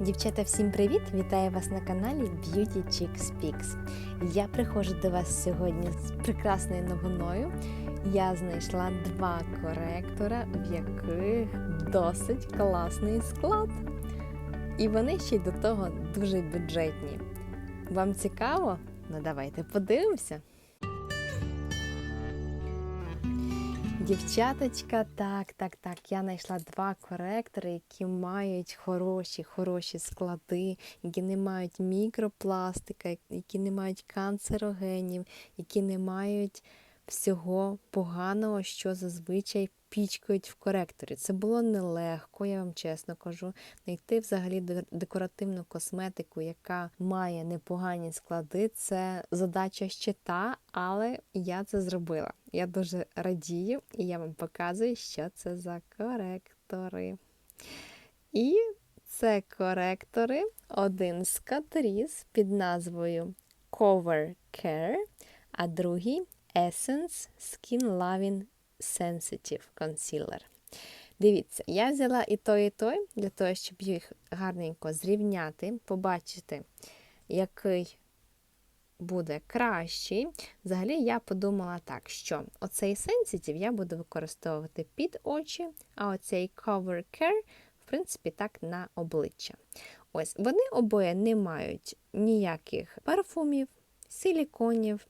Дівчата, всім привіт! Вітаю вас на каналі Beauty Chick Speaks. Я приходжу до вас сьогодні з прекрасною новиною. Я знайшла два коректора, в яких досить класний склад. І вони ще й до того дуже бюджетні. Вам цікаво? Ну давайте подивимося. Дівчаточка, так, так, так. Я знайшла два коректори, які мають хороші, хороші склади, які не мають мікропластика, які не мають канцерогенів, які не мають всього поганого, що зазвичай пічкають в коректорі. Це було нелегко, я вам чесно кажу. Знайти взагалі декоративну косметику, яка має непогані склади. Це задача ще та, але я це зробила. Я дуже радію, і я вам показую, що це за коректори. І це коректори, один з Catrice під назвою Cover Care, а другий Essence Skin Loving Sensitive Concealer. Дивіться, я взяла і той, і той, для того, щоб їх гарненько зрівняти, побачити, який буде кращий. Взагалі, я подумала так, що оцей Sensitive я буду використовувати під очі, а оцей Cover Care, в принципі, так на обличчя. Ось, Вони обоє не мають ніяких парфумів, силіконів,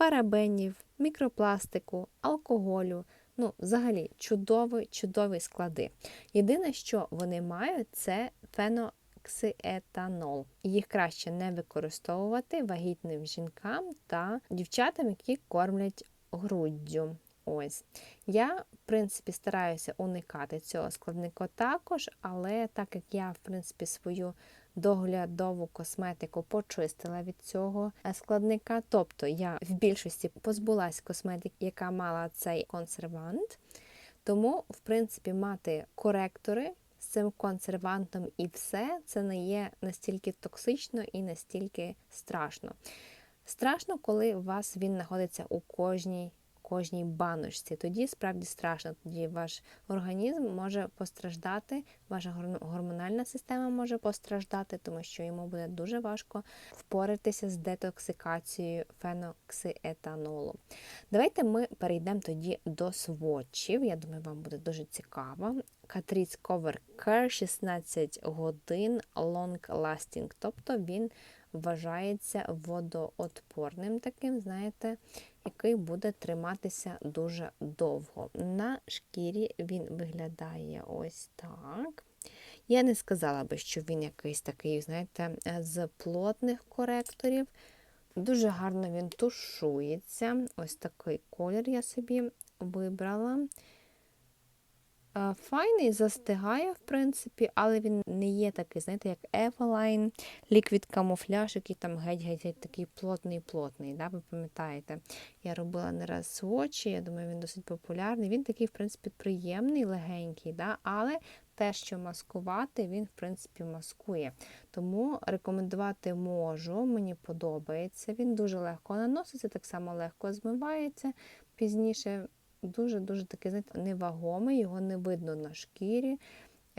парабенів, мікропластику, алкоголю. Ну, взагалі, чудові, чудові склади. Єдине, що вони мають, це феноксиетанол. Їх краще не використовувати вагітним жінкам та дівчатам, які кормлять груддю. Ось. Я, в принципі, стараюся уникати цього складника також, але так як я, в принципі, свою доглядову косметику почистила від цього складника. Тобто я в більшості позбулась косметики, яка мала цей консервант. Тому, в принципі, мати коректори з цим консервантом і все це не є настільки токсично і настільки страшно. Страшно, коли у вас він знаходиться у кожній кожній баночці. Тоді справді страшно, тоді ваш організм може постраждати, ваша гормональна система може постраждати, тому що йому буде дуже важко впоратися з детоксикацією феноксиетанолу. Давайте ми перейдемо тоді до сводчів. Я думаю, вам буде дуже цікаво. Catrice Cover Care 16 годин Long Lasting, тобто він вважається водоотпорним таким, знаєте, який буде триматися дуже довго. На шкірі він виглядає ось так. Я не сказала би, що він якийсь такий, знаєте, з плотних коректорів. Дуже гарно він тушується. Ось такий колір я собі вибрала. Файний, застигає, в принципі, але він не є такий, знаєте, як Eveline, ліквід камуфляж, який там геть-геть такий плотний-плотний. да, Ви пам'ятаєте, я робила не раз свочі, я думаю, він досить популярний. Він такий, в принципі, приємний, легенький, да, але те, що маскувати, він, в принципі, маскує. Тому рекомендувати можу, мені подобається. Він дуже легко наноситься, так само легко змивається. Пізніше дуже-дуже такий, знаєте, невагомий, його не видно на шкірі,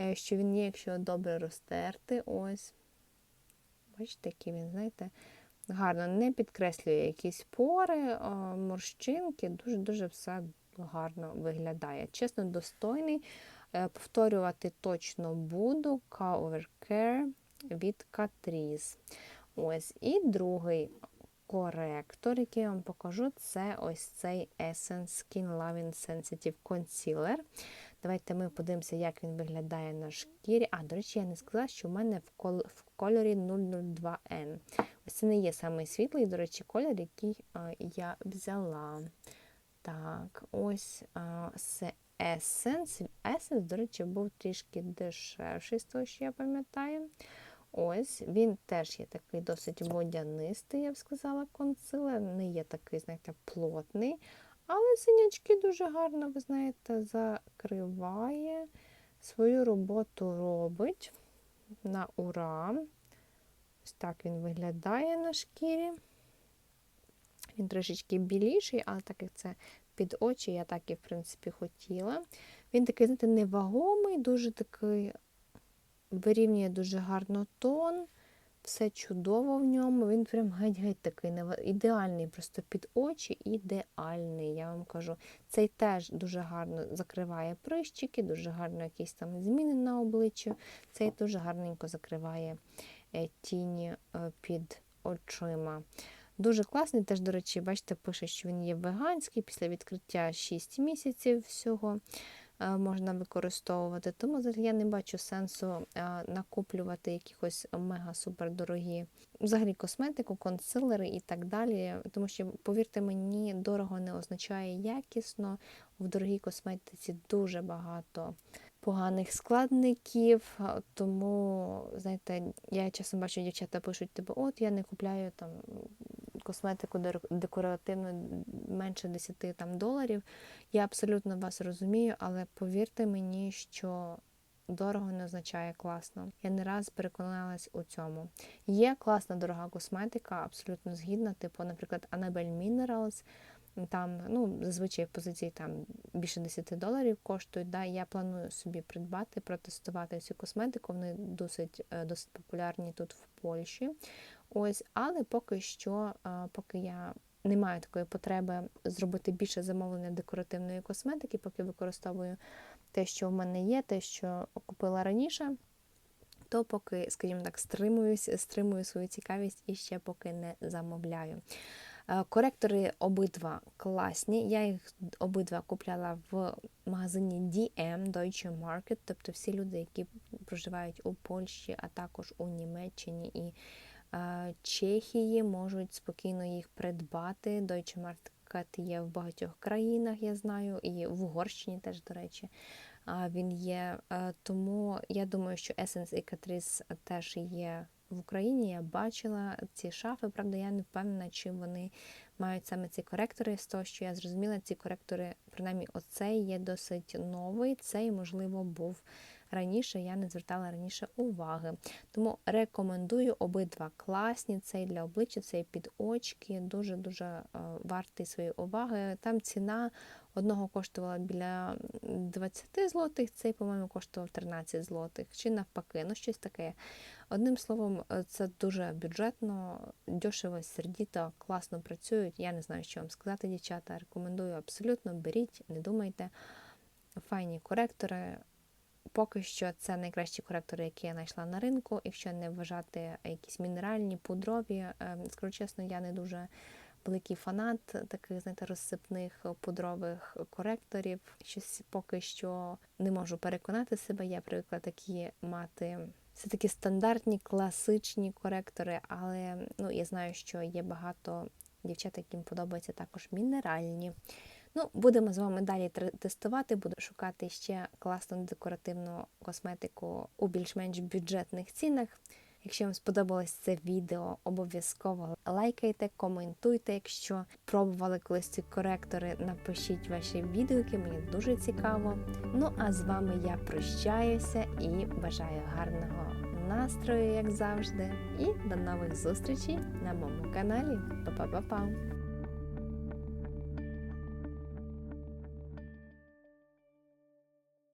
е, що він є, якщо добре розтерти. Ось. Бачите, який він, знаєте, гарно не підкреслює якісь пори, морщинки, дуже-дуже все гарно виглядає. Чесно, достойний. Е, повторювати точно буду Cover Care від Catrice. Ось. І другий коректор, який я вам покажу, це ось цей Essence Skin Loving Sensitive Concealer. Давайте ми подивимося, як він виглядає на шкірі. А, до речі, я не сказала, що в мене в кольорі 002N. Ось це не є самий світлий, до речі, колір, який я взяла. Так, ось це Essence. Essence, до речі, був трішки дешевший, з того, що я пам'ятаю. Ось, він теж є такий досить водянистий, я б сказала, консилер. Не є такий, знаєте, плотний. Але синячки дуже гарно, ви знаєте, закриває. Свою роботу робить на ура. Ось так він виглядає на шкірі. Він трошечки біліший, але так як це під очі, я так і, в принципі, хотіла. Він такий, знаєте, невагомий, дуже такий вирівнює дуже гарно тон, все чудово в ньому. Він прям геть-геть такий ідеальний, просто під очі ідеальний, я вам кажу. Цей теж дуже гарно закриває прищики, дуже гарно якісь там зміни на обличчі. Цей дуже гарненько закриває е, тіні е, під очима. Дуже класний, теж, до речі, бачите, пише, що він є веганський, після відкриття 6 місяців всього можна використовувати. Тому я не бачу сенсу е, накоплювати якихось мега-супер дорогі взагалі косметику, консилери і так далі. Тому що, повірте мені, дорого не означає якісно. В дорогій косметиці дуже багато поганих складників. Тому, знаєте, я часом бачу, дівчата пишуть, типу, от я не купляю там косметику декоративну менше 10 там, доларів. Я абсолютно вас розумію, але повірте мені, що дорого не означає класно. Я не раз переконалась у цьому. Є класна дорога косметика, абсолютно згідна, типу, наприклад, Annabelle Minerals. Там, ну, зазвичай позиції там більше 10 доларів коштують. Да, я планую собі придбати, протестувати цю косметику. Вони досить, е, досить популярні тут в Польщі. Ось, але поки що, поки я не маю такої потреби зробити більше замовлення декоративної косметики, поки використовую те, що в мене є, те, що купила раніше, то поки, скажімо так, стримуюсь, стримую свою цікавість і ще поки не замовляю. Е, Коректори обидва класні. Я їх обидва купляла в магазині DM Deutsche Market, тобто всі люди, які проживають у Польщі, а також у Німеччині і Чехії, можуть спокійно їх придбати. Deutsche Market є в багатьох країнах, я знаю, і в Угорщині теж, до речі. Він є, Е, тому я думаю, що Essence і Catrice теж є в Україні. Я бачила ці шафи. Правда, я не впевнена, чи вони мають саме ці коректори. З того, що я зрозуміла, ці коректори, принаймні, оцей є досить новий. Цей, можливо, був раніше. Я не звертала раніше уваги. Тому рекомендую обидва класні. Цей для обличчя, цей під очки. Дуже дуже е, вартий своєї уваги. Там ціна одного коштувала біля 20 злотих, цей, по-моєму, коштував 13 злотих, чи навпаки, ну щось таке. Одним словом, е, це дуже бюджетно, дешево, сердіто, класно працюють. Я не знаю, що вам сказати, дівчата. Рекомендую абсолютно, беріть, не думайте. Файні коректори. Поки що це найкращі коректори, які я знайшла на ринку. Якщо не вважати якісь мінеральні, пудрові. Е, Скажу чесно, я не дуже великий фанат таких, знаєте, розсипних пудрових коректорів. Щось поки що не можу переконати себе. Я привикла такі мати. Це такі стандартні класичні коректори, але ну, я знаю, що є багато дівчат, яким подобаються також мінеральні. Ну, будемо з вами далі тестувати, буду шукати ще класну декоративну косметику у більш-менш бюджетних цінах. Якщо вам сподобалось це відео, обов'язково лайкайте, коментуйте. Якщо пробували колись ці коректори, напишіть ваші відгуки, мені дуже цікаво. Ну а з вами я прощаюся і бажаю гарного настрою, як завжди. І до нових зустрічей на моєму каналі. Па-па-па-па!